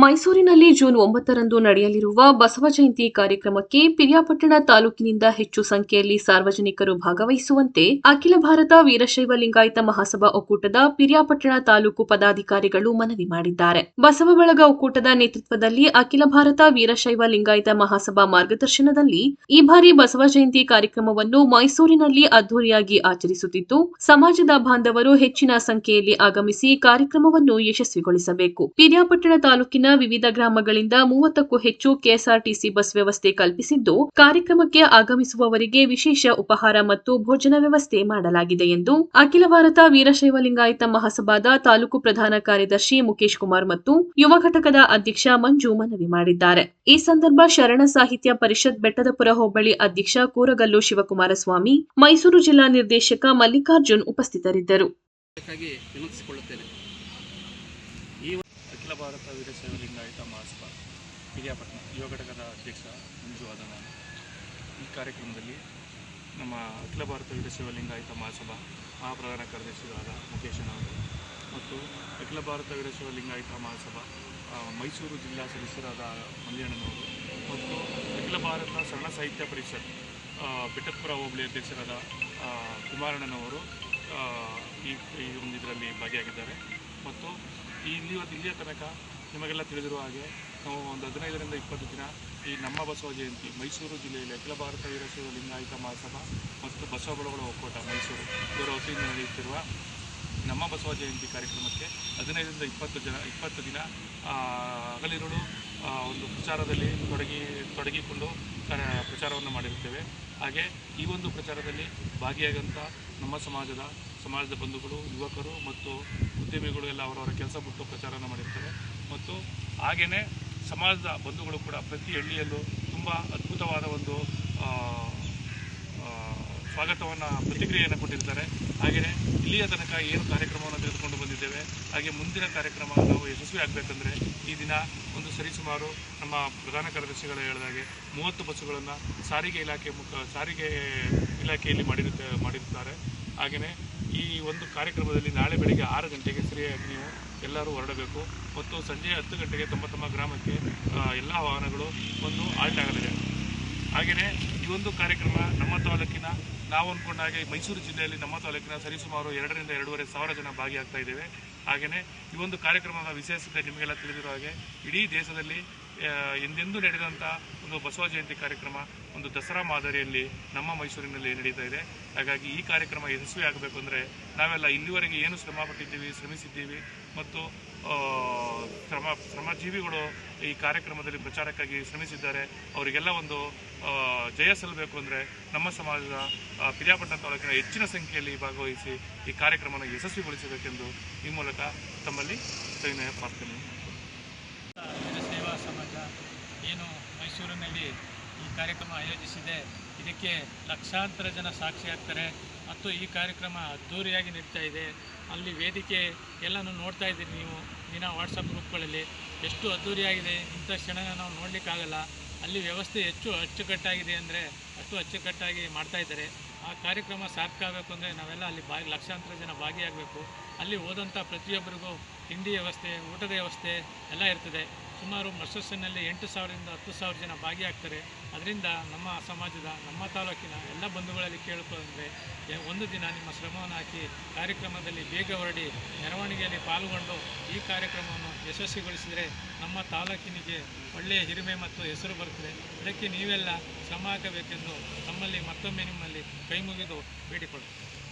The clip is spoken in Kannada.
ಮೈಸೂರಿನಲ್ಲಿ ಜೂನ್ ಒಂಬತ್ತರಂದು ನಡೆಯಲಿರುವ ಬಸವ ಜಯಂತಿ ಕಾರ್ಯಕ್ರಮಕ್ಕೆ ಪಿರಿಯಾಪಟ್ಟಣ ತಾಲೂಕಿನಿಂದ ಹೆಚ್ಚು ಸಂಖ್ಯೆಯಲ್ಲಿ ಸಾರ್ವಜನಿಕರು ಭಾಗವಹಿಸುವಂತೆ ಅಖಿಲ ಭಾರತ ವೀರಶೈವ ಲಿಂಗಾಯತ ಮಹಾಸಭಾ ಒಕ್ಕೂಟದ ಪಿರಿಯಾಪಟ್ಟಣ ತಾಲೂಕು ಪದಾಧಿಕಾರಿಗಳು ಮನವಿ ಮಾಡಿದ್ದಾರೆ. ಬಸವ ಬಳಗ ಒಕ್ಕೂಟದ ನೇತೃತ್ವದಲ್ಲಿ ಅಖಿಲ ಭಾರತ ವೀರಶೈವ ಲಿಂಗಾಯತ ಮಹಾಸಭಾ ಮಾರ್ಗದರ್ಶನದಲ್ಲಿ ಈ ಬಾರಿ ಬಸವ ಜಯಂತಿ ಕಾರ್ಯಕ್ರಮವನ್ನು ಮೈಸೂರಿನಲ್ಲಿ ಅದ್ದೂರಿಯಾಗಿ ಆಚರಿಸುತ್ತಿದ್ದು, ಸಮಾಜದ ಬಾಂಧವರು ಹೆಚ್ಚಿನ ಸಂಖ್ಯೆಯಲ್ಲಿ ಆಗಮಿಸಿ ಕಾರ್ಯಕ್ರಮವನ್ನು ಯಶಸ್ವಿಗೊಳಿಸಬೇಕು. ಪಿರಿಯಾಪಟ್ಟಣ ತಾಲೂಕಿನ ವಿವಿಧ ಗ್ರಾಮಗಳಿಂದ ಮೂವತ್ತಕ್ಕೂ ಹೆಚ್ಚು ಕೆಎಸ್ಆರ್ಟಿಸಿ ಬಸ್ ವ್ಯವಸ್ಥೆ ಕಲ್ಪಿಸಿದ್ದು, ಕಾರ್ಯಕ್ರಮಕ್ಕೆ ಆಗಮಿಸುವವರಿಗೆ ವಿಶೇಷ ಉಪಹಾರ ಮತ್ತು ಭೋಜನ ವ್ಯವಸ್ಥೆ ಮಾಡಲಾಗಿದೆ ಎಂದು ಅಖಿಲ ಭಾರತ ವೀರಶೈವ ಲಿಂಗಾಯತ ಮಹಾಸಭಾದ ತಾಲೂಕು ಪ್ರಧಾನ ಕಾರ್ಯದರ್ಶಿ ಮುಖೇಶ್ ಕುಮಾರ್ ಮತ್ತು ಯುವ ಘಟಕದ ಅಧ್ಯಕ್ಷ ಮಂಜು ಮನವಿ ಮಾಡಿದ್ದಾರೆ. ಈ ಸಂದರ್ಭ ಶರಣ ಸಾಹಿತ್ಯ ಪರಿಷತ್ ಬೆಟ್ಟದಪುರ ಹೋಬಳಿ ಅಧ್ಯಕ್ಷ ಕೂರಗಲ್ಲು ಶಿವಕುಮಾರಸ್ವಾಮಿ, ಮೈಸೂರು ಜಿಲ್ಲಾ ನಿರ್ದೇಶಕ ಮಲ್ಲಿಕಾರ್ಜುನ್ ಉಪಸ್ಥಿತರಿದ್ದರು ಬೇಕಾಗಿ ವಿನಂತಿಸಿಕೊಳ್ಳುತ್ತೇನೆ ಈ ಅಖಿಲ ಭಾರತ ವೀರಶೈವ ಲಿಂಗಾಯತ ಮಹಾಸಭಾ ಪಿರಿಯಾಪಟ್ಟಣ ಯುವ ಘಟಕದ ಅಧ್ಯಕ್ಷ ಮಂಜು ಆದ ನಾನು ಈ ಕಾರ್ಯಕ್ರಮದಲ್ಲಿ ನಮ್ಮ ಅಖಿಲ ಭಾರತ ವೀರಶೈವ ಲಿಂಗಾಯತ ಮಹಾಸಭಾ ಪ್ರಧಾನ ಕಾರ್ಯದರ್ಶಿಗಳಾದ ಮುಖೇಶನವರು ಮತ್ತು ಅಖಿಲ ಭಾರತ ವೀರಶೈವ ಲಿಂಗಾಯತ ಮಹಾಸಭಾ ಮೈಸೂರು ಜಿಲ್ಲಾ ಸದಸ್ಯರಾದ ಮಲ್ಲಿಯಣ್ಣನವರು ಮತ್ತು ಅಖಿಲ ಭಾರತ ಶರಣ ಸಾಹಿತ್ಯ ಪರಿಷತ್ ಆ, ಬೆಟ್ಟಪುರ ಹೋಬಳಿ ಅಧ್ಯಕ್ಷರಾದ ಕುಮಾರಣ್ಣನವರು ಈ ಒಂದು ಇದರಲ್ಲಿ ಭಾಗಿಯಾಗಿದ್ದಾರೆ. ಮತ್ತು ಈ ಇಲ್ಲಿ ಇಲ್ಲಿಯ ತನಕ ನಿಮಗೆಲ್ಲ ತಿಳಿದಿರುವ ಹಾಗೆ ನಾವು ಒಂದು ಹದಿನೈದರಿಂದ ಇಪ್ಪತ್ತು ದಿನ ಈ ನಮ್ಮ ಬಸವ ಜಯಂತಿ ಮೈಸೂರು ಜಿಲ್ಲೆಯಲ್ಲಿ ಅಖಿಲ ಭಾರತ ವೀರಶೈವ ಲಿಂಗಾಯತ ಮಹಾಸಭಾ ಮತ್ತು ಬಸವ ಬಳಗಳ ಒಕ್ಕೂಟ ಮೈಸೂರು. ಇವರ ವತಿಯಿಂದ ನಡೆಯುತ್ತಿರುವ ನಮ್ಮ ಬಸವ ಜಯಂತಿ ಕಾರ್ಯಕ್ರಮಕ್ಕೆ ಹದಿನೈದರಿಂದ ಇಪ್ಪತ್ತು ಜನ, ಇಪ್ಪತ್ತು ದಿನ ಹಗಲಿರುಳು ಒಂದು ಪ್ರಚಾರದಲ್ಲಿ ತೊಡಗಿ, ತೊಡಗಿಕೊಂಡು ಪ್ರಚಾರವನ್ನು ಮಾಡಿರುತ್ತೇವೆ. ಹಾಗೆ ಈ ಒಂದು ಪ್ರಚಾರದಲ್ಲಿ ಭಾಗಿಯಾದಂಥ ನಮ್ಮ ಸಮಾಜದ ಸಮಾಜದ ಬಂಧುಗಳು, ಯುವಕರು ಮತ್ತು ಉದ್ಯಮಿಗಳು ಎಲ್ಲ ಅವರವರ ಕೆಲಸ ಬಿಟ್ಟು ಪ್ರಚಾರನ ಮಾಡಿರ್ತಾರೆ. ಮತ್ತು ಹಾಗೆಯೇ ಸಮಾಜದ ಬಂಧುಗಳು ಕೂಡ ಪ್ರತಿ ಹಳ್ಳಿಯಲ್ಲೂ ತುಂಬ ಅದ್ಭುತವಾದ ಒಂದು ಸ್ವಾಗತವನ್ನು, ಪ್ರತಿಕ್ರಿಯೆಯನ್ನು ಕೊಟ್ಟಿರ್ತಾರೆ. ಹಾಗೆಯೇ ಇಲ್ಲಿಯ ತನಕ ಏನು ಕಾರ್ಯಕ್ರಮವನ್ನು ತೆಗೆದುಕೊಂಡು ಬಂದಿದ್ದೇವೆ, ಹಾಗೆ ಮುಂದಿನ ಕಾರ್ಯಕ್ರಮ ನಾವು ಯಶಸ್ವಿ ಆಗಬೇಕಂದ್ರೆ ಈ ದಿನ ಒಂದು ಸರಿಸುಮಾರು ನಮ್ಮ ಪ್ರಧಾನ ಕಾರ್ಯದರ್ಶಿಗಳು ಹೇಳಿದಾಗೆ ಮೂವತ್ತು ಬಸ್ಸುಗಳನ್ನು ಸಾರಿಗೆ ಇಲಾಖೆ ಮುಖ, ಸಾರಿಗೆ ಇಲಾಖೆಯಲ್ಲಿ ಮಾಡಿರುತ್ತೆ, ಮಾಡಿರುತ್ತಾರೆ. ಹಾಗೆಯೇ ಈ ಒಂದು ಕಾರ್ಯಕ್ರಮದಲ್ಲಿ ನಾಳೆ ಬೆಳಗ್ಗೆ ಆರು ಗಂಟೆಗೆ ಸರಿಯಾಗಿ ನೀವು ಎಲ್ಲರೂ ಹೊರಡಬೇಕು ಮತ್ತು ಸಂಜೆ ಹತ್ತು ಗಂಟೆಗೆ ತಮ್ಮ ತಮ್ಮ ಗ್ರಾಮಕ್ಕೆ ಎಲ್ಲ ವಾಹನಗಳು ಒಂದು ಆಲ್ಟ್ ಆಗಲಿದೆ ಹಾಗೆಯೇ ಈ ಒಂದು ಕಾರ್ಯಕ್ರಮ ನಮ್ಮ ತಾಲೂಕಿನ ನಾವು ಅಂದ್ಕೊಂಡ ಹಾಗೆ ಮೈಸೂರು ಜಿಲ್ಲೆಯಲ್ಲಿ ನಮ್ಮ ತಾಲೂಕಿನ ಸರಿಸುಮಾರು ಎರಡರಿಂದ ಎರಡೂವರೆ ಸಾವಿರ ಜನ ಭಾಗಿಯಾಗ್ತಾ ಇದ್ದೇವೆ. ಹಾಗೆಯೇ ಈ ಒಂದು ಕಾರ್ಯಕ್ರಮದ ವಿಶೇಷತೆ ನಿಮಗೆಲ್ಲ ತಿಳಿದಿರೋ ಹಾಗೆ ಇಡೀ ದೇಶದಲ್ಲಿ ಎಂದೆಂದೂ ನಡೆದಂಥ ಒಂದು ಬಸವ ಜಯಂತಿ ಕಾರ್ಯಕ್ರಮ, ಒಂದು ದಸರಾ ಮಾದರಿಯಲ್ಲಿ ನಮ್ಮ ಮೈಸೂರಿನಲ್ಲಿ ನಡೀತಾ ಇದೆ. ಹಾಗಾಗಿ ಈ ಕಾರ್ಯಕ್ರಮ ಯಶಸ್ವಿ ಆಗಬೇಕು ಅಂದರೆ ನಾವೆಲ್ಲ ಇಲ್ಲಿವರೆಗೆ ಏನು ಶ್ರಮ ಪಟ್ಟಿದ್ದೀವಿ, ಶ್ರಮಿಸಿದ್ದೀವಿ ಮತ್ತು ಶ್ರಮ, ಶ್ರಮಜೀವಿಗಳು ಈ ಕಾರ್ಯಕ್ರಮದಲ್ಲಿ ಪ್ರಚಾರಕ್ಕಾಗಿ ಶ್ರಮಿಸಿದ್ದಾರೆ. ಅವರಿಗೆಲ್ಲ ಒಂದು ಜಯ ಸಲ್ಲಬೇಕು ಅಂದರೆ ನಮ್ಮ ಸಮಾಜದ ಪಿರಿಯಾಪಟ್ಟಣ ತಾಲೂಕಿನ ಹೆಚ್ಚಿನ ಸಂಖ್ಯೆಯಲ್ಲಿ ಭಾಗವಹಿಸಿ ಈ ಕಾರ್ಯಕ್ರಮವನ್ನು ಯಶಸ್ವಿಗೊಳಿಸಬೇಕೆಂದು ಈ ಮೂಲಕ ತಮ್ಮಲ್ಲಿ ಸವಿನಯ ಪ್ರಾರ್ಥನೆ. ಏನು ಮೈಸೂರಿನಲ್ಲಿ ಈ ಕಾರ್ಯಕ್ರಮ ಆಯೋಜಿಸಿದೆ, ಇದಕ್ಕೆ ಲಕ್ಷಾಂತರ ಜನ ಸಾಕ್ಷಿಯಾಗ್ತಾರೆ ಮತ್ತು ಈ ಕಾರ್ಯಕ್ರಮ ಅದ್ಧೂರಿಯಾಗಿ ನಡೀತಾ ಇದೆ. ಅಲ್ಲಿ ವೇದಿಕೆ ಎಲ್ಲನೂ ನೋಡ್ತಾ ಇದ್ದೀರಿ ನೀವು, ದಿನ ವಾಟ್ಸಪ್ ಗ್ರೂಪ್ಗಳಲ್ಲಿ. ಎಷ್ಟು ಅದ್ಧೂರಿಯಾಗಿದೆ ಇಂಥ ಕ್ಷಣನ ನಾವು ನೋಡಲಿಕ್ಕಾಗಲ್ಲ. ಅಲ್ಲಿ ವ್ಯವಸ್ಥೆ ಹೆಚ್ಚು ಅಚ್ಚುಕಟ್ಟಾಗಿದೆ ಅಂದರೆ ಅಷ್ಟು ಅಚ್ಚುಕಟ್ಟಾಗಿ ಮಾಡ್ತಾ ಇದ್ದಾರೆ. ಆ ಕಾರ್ಯಕ್ರಮ ಸಾರ್ಥಕ ಆಗಬೇಕು ಅಂದರೆ ನಾವೆಲ್ಲ ಅಲ್ಲಿ ಭಾಗಿ, ಲಕ್ಷಾಂತರ ಜನ ಭಾಗಿಯಾಗಬೇಕು. ಅಲ್ಲಿ ಹೋದಂಥ ಪ್ರತಿಯೊಬ್ಬರಿಗೂ ತಿಂಡಿ ವ್ಯವಸ್ಥೆ, ಊಟದ ವ್ಯವಸ್ಥೆ ಎಲ್ಲ ಇರ್ತದೆ. ಸುಮಾರು ವರ್ಷಸ್ಸಿನಲ್ಲಿ ಎಂಟು ಸಾವಿರದಿಂದ ಹತ್ತು ಸಾವಿರ ಜನ ಭಾಗಿಯಾಗ್ತಾರೆ. ಅದರಿಂದ ನಮ್ಮ ಸಮಾಜದ, ನಮ್ಮ ತಾಲೂಕಿನ ಎಲ್ಲ ಬಂಧುಗಳಲ್ಲಿ ಕೇಳಿಕೊಂಡ್ರೆ ಒಂದು ದಿನ ನಿಮ್ಮ ಶ್ರಮವನ್ನು ಹಾಕಿ ಕಾರ್ಯಕ್ರಮದಲ್ಲಿ ಬೇಗ ಹೊರಡಿ ಮೆರವಣಿಗೆಯಲ್ಲಿ ಪಾಲ್ಗೊಂಡು ಈ ಕಾರ್ಯಕ್ರಮವನ್ನು ಯಶಸ್ವಿಗೊಳಿಸಿದರೆ ನಮ್ಮ ತಾಲೂಕಿನಿಗೆ ಒಳ್ಳೆಯ ಹಿರಿಮೆ ಮತ್ತು ಹೆಸರು ಬರುತ್ತದೆ. ಅದಕ್ಕೆ ನೀವೆಲ್ಲ ಶ್ರಮ ಹಾಕಬೇಕೆಂದು ತಮ್ಮಲ್ಲಿ ಮತ್ತೊಮ್ಮೆ ನಿಮ್ಮಲ್ಲಿ ಕೈ ಮುಗಿದು ಬೇಡಿಕೊಳ್ಳುತ್ತೇವೆ